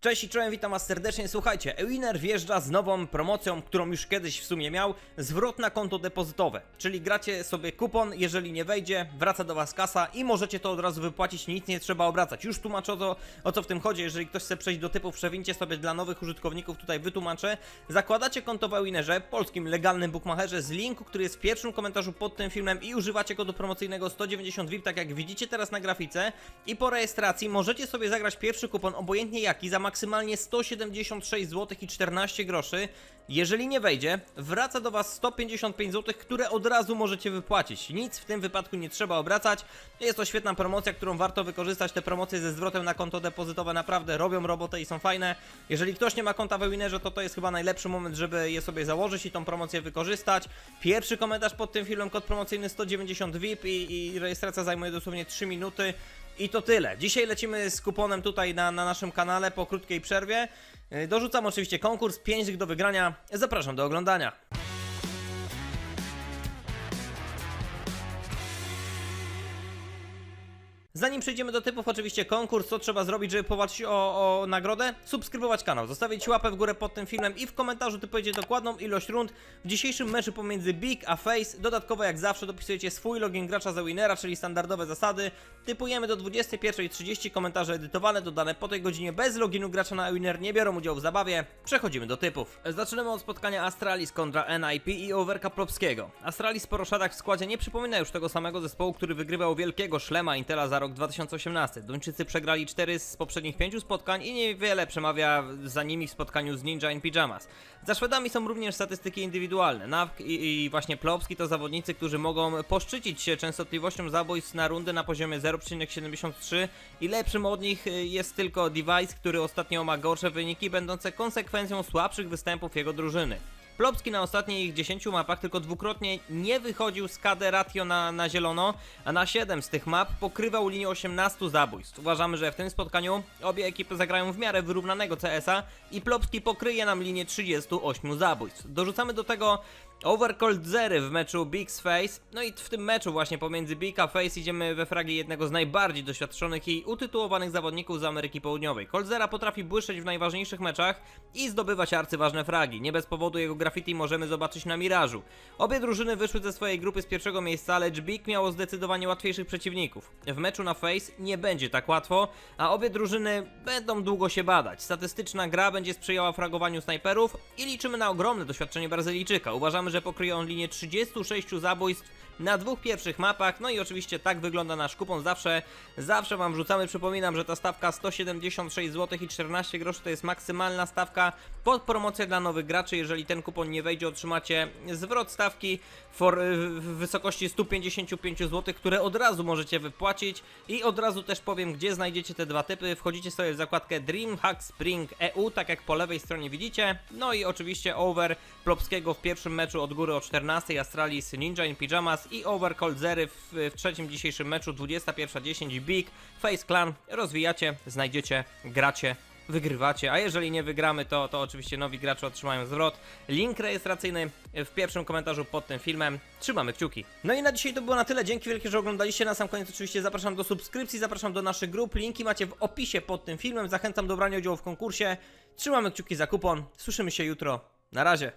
Cześć i czołem, witam was serdecznie. Słuchajcie, Ewiner wjeżdża z nową promocją, którą już kiedyś w sumie miał, zwrot na konto depozytowe. Czyli gracie sobie kupon, jeżeli nie wejdzie, wraca do was kasa i możecie to od razu wypłacić, nic nie trzeba obracać. Już tłumaczę o co, o co w tym chodzi, jeżeli ktoś chce przejść do typów, przewincie sobie dla nowych użytkowników, tutaj wytłumaczę. Zakładacie konto w Ewinerze, polskim legalnym bookmacherze z linku, który jest w pierwszym komentarzu pod tym filmem i używacie kodu promocyjnego 190 VIP, tak jak widzicie teraz na grafice. I po rejestracji możecie sobie zagrać pierwszy kupon, obojętnie jaki, za maksymalnie 176 zł i 14 groszy. Jeżeli nie wejdzie, wraca do Was 155 zł, które od razu możecie wypłacić. Nic w tym wypadku nie trzeba obracać. Jest to świetna promocja, którą warto wykorzystać. Te promocje ze zwrotem na konto depozytowe naprawdę robią robotę i są fajne. Jeżeli ktoś nie ma konta w Winerze, to to jest chyba najlepszy moment, żeby je sobie założyć i tą promocję wykorzystać. Pierwszy komentarz pod tym filmem, kod promocyjny 190 VIP i, i rejestracja zajmuje dosłownie 3 minuty. I to tyle. Dzisiaj lecimy z kuponem tutaj na, na naszym kanale po krótkiej przerwie. Yy, Dorzucam oczywiście konkurs, 5 do wygrania. Zapraszam do oglądania. Zanim przejdziemy do typów, oczywiście konkurs, co trzeba zrobić, żeby powalczyć o, o nagrodę? Subskrybować kanał, zostawić łapę w górę pod tym filmem i w komentarzu typujecie dokładną ilość rund w dzisiejszym meczu pomiędzy Big a Face. Dodatkowo jak zawsze dopisujecie swój login gracza za Winera, czyli standardowe zasady. Typujemy do 21.30, komentarze edytowane, dodane po tej godzinie bez loginu gracza na Winner nie biorą udziału w zabawie. Przechodzimy do typów. Zaczynamy od spotkania Astralis kontra NIP i Overka Plopskiego. Astralis po roszadach w składzie nie przypomina już tego samego zespołu, który wygrywał wielkiego szlema Intela za rok 2018. Duńczycy przegrali 4 z poprzednich 5 spotkań i niewiele przemawia za nimi w spotkaniu z Ninja in Pyjamas. Za Szwedami są również statystyki indywidualne. Nawk i, i właśnie Plopski to zawodnicy, którzy mogą poszczycić się częstotliwością zabójstw na rundę na poziomie 0,73 i lepszym od nich y, jest tylko Device, który ostatnio ma gorsze wyniki, będące konsekwencją słabszych występów jego drużyny. Plopski na ostatnich 10 mapach tylko dwukrotnie nie wychodził z KD ratio na, na zielono, a na 7 z tych map pokrywał linię 18 zabójstw. Uważamy, że w tym spotkaniu obie ekipy zagrają w miarę wyrównanego CS-a i Plopski pokryje nam linię 38 zabójstw. Dorzucamy do tego Overcold Zery w meczu Big z Face, no i w tym meczu właśnie pomiędzy Big a Face idziemy we fragi jednego z najbardziej doświadczonych i utytułowanych zawodników z Ameryki Południowej. Coldzera potrafi błyszczeć w najważniejszych meczach i zdobywać arcyważne fragi. Nie bez powodu jego graffiti możemy zobaczyć na Mirażu. Obie drużyny wyszły ze swojej grupy z pierwszego miejsca, lecz Big miało zdecydowanie łatwiejszych przeciwników. W meczu na Face nie będzie tak łatwo, a obie drużyny będą długo się badać. Statystyczna gra będzie sprzyjała fragowaniu snajperów i liczymy na ogromne doświadczenie Brazylijczyka. Uważamy, że pokryje on linię 36 zabójstw na dwóch pierwszych mapach, no i oczywiście tak wygląda nasz kupon. Zawsze, zawsze wam wrzucamy, przypominam, że ta stawka 176 zł i 14 groszy to jest maksymalna stawka pod promocję dla nowych graczy, jeżeli ten kupon nie wejdzie otrzymacie zwrot stawki w wysokości 155 zł, które od razu możecie wypłacić. I od razu też powiem, gdzie znajdziecie te dwa typy, wchodzicie sobie w zakładkę Dreamhack Spring EU, tak jak po lewej stronie widzicie, no i oczywiście over Plopskiego w pierwszym meczu od góry o 14 Astralis Ninja in Pyjamas i over Colzery w, w trzecim dzisiejszym meczu 21.10 Big Face Clan rozwijacie, znajdziecie, gracie wygrywacie, a jeżeli nie wygramy, to, to oczywiście nowi gracze otrzymają zwrot. Link rejestracyjny w pierwszym komentarzu pod tym filmem. Trzymamy kciuki. No i na dzisiaj to było na tyle. Dzięki wielkie, że oglądaliście. Na sam koniec oczywiście zapraszam do subskrypcji, zapraszam do naszych grup. Linki macie w opisie pod tym filmem. Zachęcam do brania udziału w konkursie. Trzymamy kciuki za kupon. Słyszymy się jutro. Na razie.